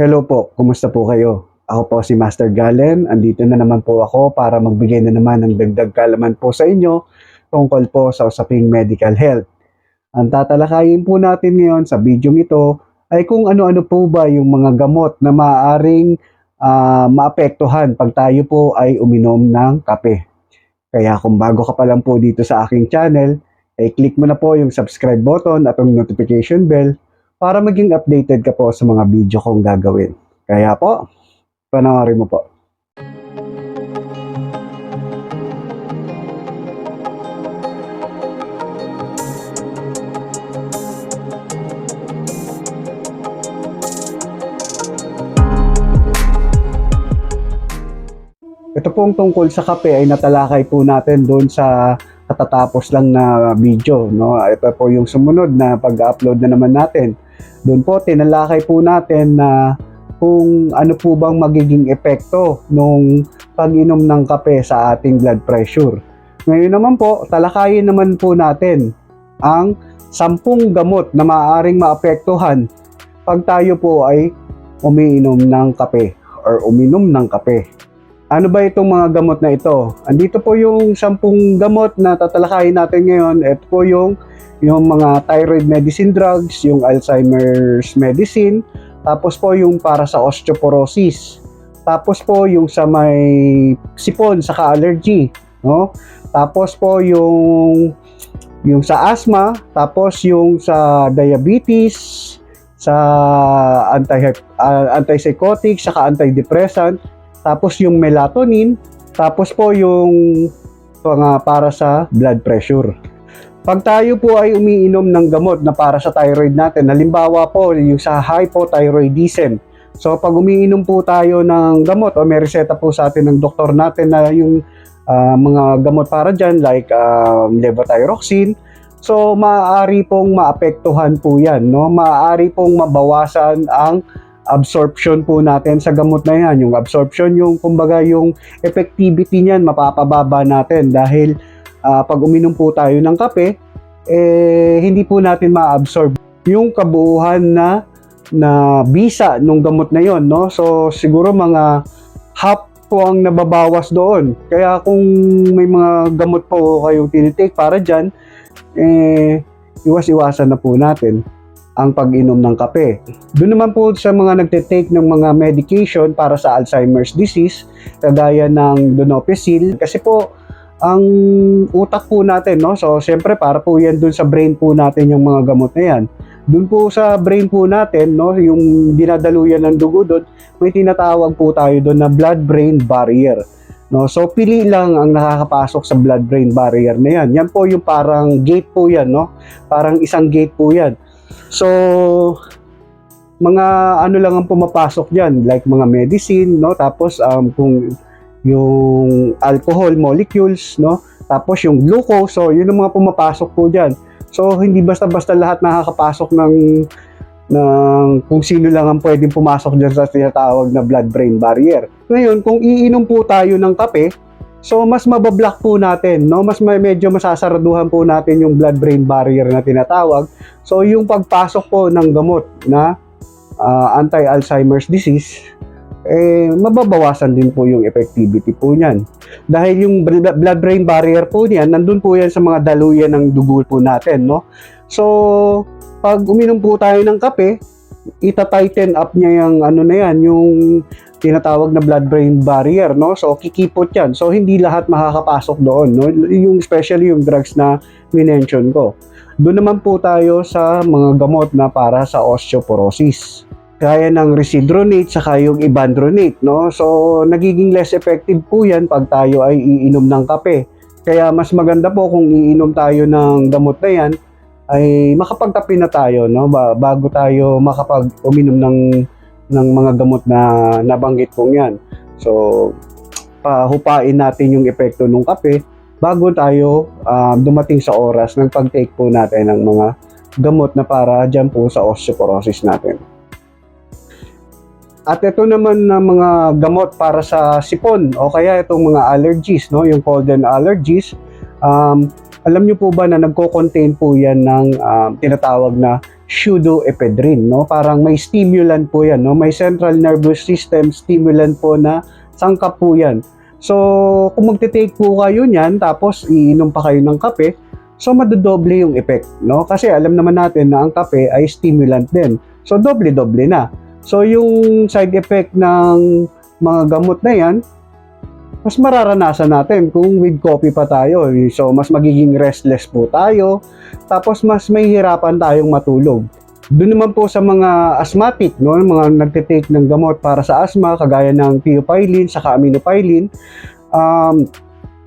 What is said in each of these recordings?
Hello po, kumusta po kayo? Ako po si Master Galen. Andito na naman po ako para magbigay na naman ng dagdag kaalaman po sa inyo tungkol po sa usaping medical health. Ang tatalakayin po natin ngayon sa video ito ay kung ano-ano po ba yung mga gamot na maaaring ah, maapektuhan pag tayo po ay uminom ng kape. Kaya kung bago ka pa lang po dito sa aking channel, ay click mo na po yung subscribe button at yung notification bell para maging updated ka po sa mga video kong gagawin. Kaya po, panoorin mo po. Ito pong tungkol sa kape ay natalakay po natin doon sa katatapos lang na video. No? Ito po yung sumunod na pag-upload na naman natin. Doon po, tinalakay po natin na kung ano po bang magiging epekto nung pag-inom ng kape sa ating blood pressure. Ngayon naman po, talakayin naman po natin ang sampung gamot na maaaring maapektuhan pag tayo po ay umiinom ng kape or uminom ng kape. Ano ba itong mga gamot na ito? Andito po yung sampung gamot na tatalakayin natin ngayon. Ito po yung, yung mga thyroid medicine drugs, yung Alzheimer's medicine, tapos po yung para sa osteoporosis. Tapos po yung sa may sipon, saka allergy. No? Tapos po yung yung sa asthma, tapos yung sa diabetes, sa anti uh, antipsychotic, saka antidepressant, tapos yung melatonin, tapos po yung mga para sa blood pressure. Pag tayo po ay umiinom ng gamot na para sa thyroid natin, halimbawa po yung sa hypothyroidism. So pag umiinom po tayo ng gamot o may reseta po sa atin ng doktor natin na yung ah, mga gamot para dyan like um, levothyroxine, so maaari pong maapektuhan po yan. No? Maaari pong mabawasan ang absorption po natin sa gamot na yan. Yung absorption, yung kumbaga yung effectivity niyan, mapapababa natin dahil ah, pag uminom po tayo ng kape, eh, hindi po natin ma-absorb yung kabuuhan na na bisa nung gamot na yon no? So siguro mga half po ang nababawas doon. Kaya kung may mga gamot po kayong tinitake para dyan eh iwas-iwasan na po natin ang pag-inom ng kape. Doon naman po sa mga nagte-take ng mga medication para sa Alzheimer's disease, kagaya ng donepezil, kasi po ang utak po natin, no? So, siyempre, para po yan doon sa brain po natin yung mga gamot na yan. Doon po sa brain po natin, no, yung dinadaluyan ng dugo doon, may tinatawag po tayo doon na blood-brain barrier. No, so pili lang ang nakakapasok sa blood-brain barrier na yan. Yan po yung parang gate po yan, no? Parang isang gate po yan. So, mga ano lang ang pumapasok diyan, like mga medicine, no? Tapos um kung yung alcohol molecules, no? Tapos yung glucose, so yun ang mga pumapasok po diyan. So, hindi basta-basta lahat nakakapasok ng ng kung sino lang ang pwedeng pumasok diyan sa tinatawag na blood-brain barrier. Ngayon, kung iinom po tayo ng kape, So mas mabablock po natin, no? Mas may medyo masasaraduhan po natin yung blood-brain barrier na tinatawag. So yung pagpasok po ng gamot na ah, anti-Alzheimer's disease, eh mababawasan din po yung effectivity po niyan. Dahil yung bl- blood-brain barrier po niyan, nandun po yan sa mga daluyan ng dugo po natin, no? So pag uminom po tayo ng kape, ita-tighten up niya yung ano na yan, yung tinatawag na blood-brain barrier, no? So, kikipot yan. So, hindi lahat makakapasok doon, no? Yung especially yung drugs na minention ko. Doon naman po tayo sa mga gamot na para sa osteoporosis. Kaya ng residronate saka yung ibandronate, no? So, nagiging less effective po yan pag tayo ay iinom ng kape. Kaya mas maganda po kung iinom tayo ng gamot na yan, ay makapagkape na tayo, no? Ba- bago tayo makapag uminom ng ng mga gamot na nabanggit kong yan. So, pahupain natin yung epekto ng kape bago tayo um, dumating sa oras ng pag-take po natin ng mga gamot na para dyan po sa osteoporosis natin. At ito naman na mga gamot para sa sipon o kaya itong mga allergies, no? yung pollen allergies. Um, alam niyo po ba na nagko-contain po yan ng um, tinatawag na pseudoephedrine, no? Parang may stimulant po yan, no? May central nervous system stimulant po na sangkap po yan. So, kung magte-take po kayo niyan, tapos iinom pa kayo ng kape, so madodoble yung effect, no? Kasi alam naman natin na ang kape ay stimulant din. So, doble-doble na. So, yung side effect ng mga gamot na yan, mas mararanasan natin kung with coffee pa tayo. So, mas magiging restless po tayo. Tapos, mas may hirapan tayong matulog. Doon naman po sa mga asthmatic, no, mga nagte-take ng gamot para sa asthma, kagaya ng thiopylline, saka aminopylline, um,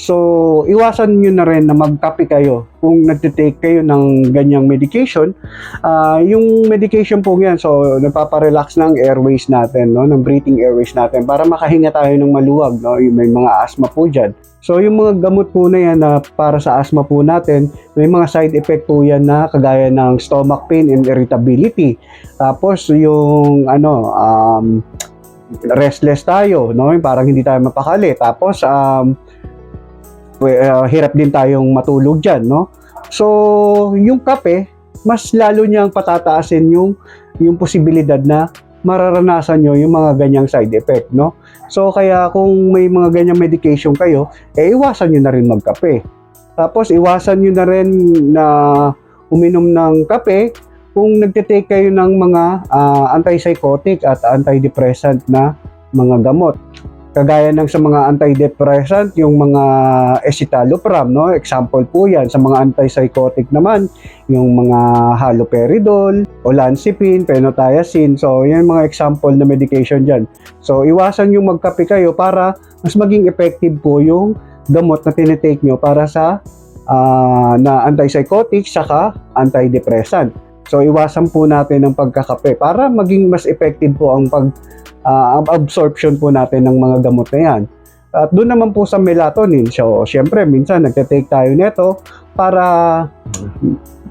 so iwasan nyo na rin na magkape kayo kung nagte-take kayo ng ganyang medication. Ah, yung medication po yan, so nagpaparelax ng airways natin, no, ng breathing airways natin para makahinga tayo ng maluwag, no, may mga asthma po dyan. So yung mga gamot po na yan na para sa asthma po natin, may mga side effect po yan na kagaya ng stomach pain and irritability. Tapos yung ano, um, restless tayo, no? Parang hindi tayo mapakali. Tapos um, uh, hirap din tayong matulog diyan, no? So, yung kape, mas lalo niyang patataasin yung yung posibilidad na mararanasan nyo yung mga ganyang side effect, no? So, kaya kung may mga ganyang medication kayo, eh, iwasan nyo na rin magkape. Tapos, iwasan nyo na rin na uminom ng kape kung nagtitake kayo ng mga ah, antipsychotic at antidepressant na mga gamot. Kagaya ng sa mga antidepressant, yung mga escitalopram, no? Example po yan. Sa mga antipsychotic naman, yung mga haloperidol, olanzapine, phenothiazine. So, yan mga example na medication dyan. So, iwasan yung magkape kayo para mas maging effective po yung gamot na tinitake nyo para sa ah, na antipsychotic saka antidepressant. So, iwasan po natin ang pagkakape para maging mas effective po ang pag ah, absorption po natin ng mga gamot na yan. At doon naman po sa melatonin. So, syempre, minsan nagte-take tayo nito para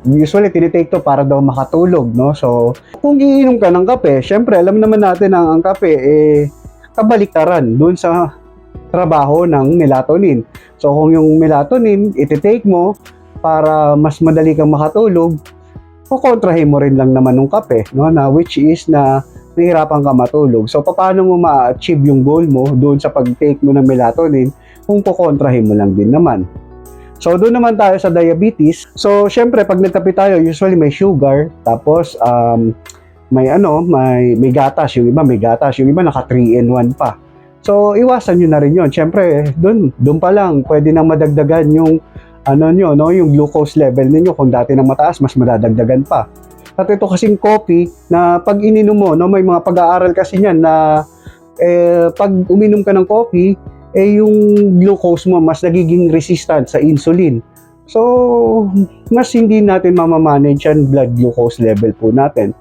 usually tinitake to para daw makatulog, no? So, kung iinom ka ng kape, syempre, alam naman natin ang, ang kape, eh, kabaliktaran doon sa trabaho ng melatonin. So, kung yung melatonin, ititake mo para mas madali kang makatulog, kukontrahin mo rin lang naman ng kape, no? Na which is na nahihirapan ka matulog. So, paano mo ma-achieve yung goal mo doon sa pag-take mo ng melatonin kung kukontrahin mo lang din naman. So, doon naman tayo sa diabetes. So, syempre, pag nagkape tayo, usually may sugar, tapos um, may ano, may, may gatas. Yung iba may gatas, yung iba naka 3 in 1 pa. So, iwasan nyo na rin yun. Syempre, doon, doon pa lang, pwede nang madagdagan yung ano nyo, no, yung glucose level ninyo. Kung dati nang mataas, mas madadagdagan pa. At ito kasing coffee na pag ininom mo, no, may mga pag-aaral kasi niyan na eh, pag uminom ka ng coffee, eh yung glucose mo mas nagiging resistant sa insulin. So, mas hindi natin mamamanage yan blood glucose level po natin.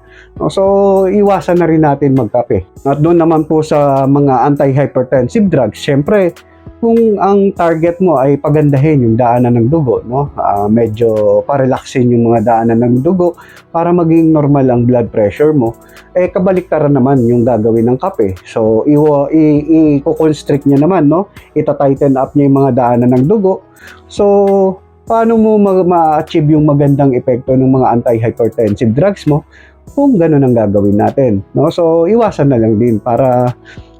So, iwasan na rin natin magkape. At doon naman po sa mga anti-hypertensive drugs, syempre, kung ang target mo ay pagandahin yung daanan ng dugo, no? Ah, medyo parelaxin yung mga daanan ng dugo para maging normal ang blood pressure mo, eh kabaliktaran naman yung gagawin ng kape. So, iwo, i, i-constrict niya naman, no? Ita-tighten up niya yung mga daanan ng dugo. So, paano mo ma- ma-achieve yung magandang epekto ng mga anti-hypertensive drugs mo kung ganun ang gagawin natin, no? So, iwasan na lang din para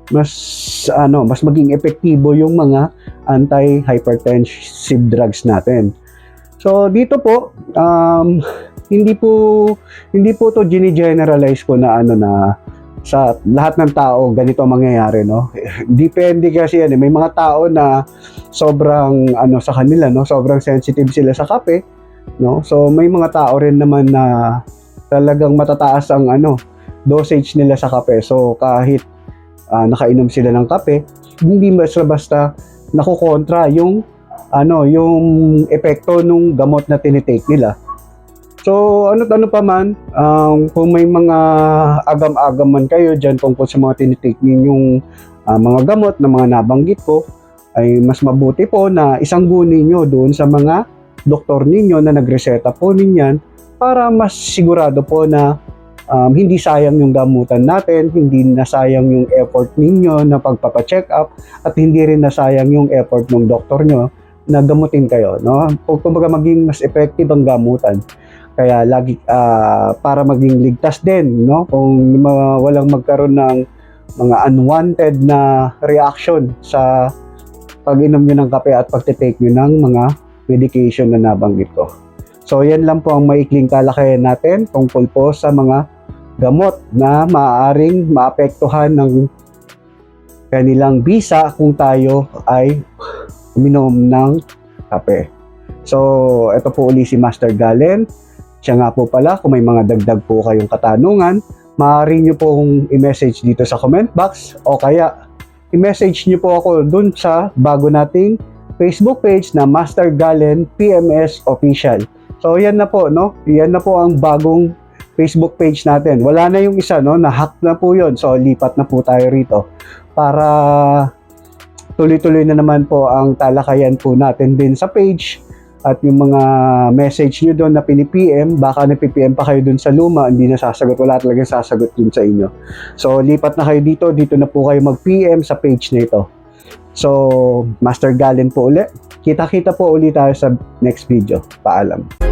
mas ano, mas maging epektibo yung mga anti-hypertensive drugs natin. So dito po um, hindi po hindi po to gini-generalize ko na ano na sa lahat ng tao ganito ang mangyayari no. Depende kasi yan eh. may mga tao na sobrang ano sa kanila no, sobrang sensitive sila sa kape no. So may mga tao rin naman na talagang matataas ang ano dosage nila sa kape. So kahit ah, nakainom sila ng kape, hindi basta-basta nakukontra yung ano, yung epekto nung gamot na tinitake nila. So, ano't ano pa man, um, kung may mga agam-agam man kayo dyan tungkol sa mga tinitake ninyong ah, mga gamot na mga nabanggit ko, ay mas mabuti po na isanggunin nyo doon sa mga doktor ninyo na nagreseta po ninyan para mas sigurado po na um, hindi sayang yung gamutan natin, hindi nasayang yung effort ninyo na pagpapacheck up, at hindi rin nasayang yung effort ng doktor nyo na gamutin kayo. No? Kung kumbaga maging mas effective ang gamutan. Kaya lagi ah, para maging ligtas din, no? Kung ma- walang magkaroon ng mga unwanted na reaction sa pag-inom nyo ng kape at pagtitake nyo ng mga medication na nabanggit ko. So, yan lang po ang maikling kalakayan natin tungkol po sa mga gamot na maaaring maapektuhan ng kanilang bisa kung tayo ay uminom ng kape. So, ito po uli si Master Galen. Siya nga po pala, kung may mga dagdag po kayong katanungan, maaari nyo pong i-message dito sa comment box o kaya i-message nyo po ako dun sa bago nating Facebook page na Master Galen PMS Official. So, yan na po, no? Yan na po ang bagong Facebook page natin. Wala na yung isa, no? Na-hack na po yon So, lipat na po tayo rito para tuloy-tuloy na naman po ang talakayan po natin din sa page at yung mga message nyo doon na pini-PM, baka nagpi-PM pa kayo doon sa luma, hindi na sasagot, wala talagang sasagot dun sa inyo. So, lipat na kayo dito, dito na po kayo mag-PM sa page na ito. So, Master Galen po uli. Kita-kita po uli tayo sa next video. Paalam.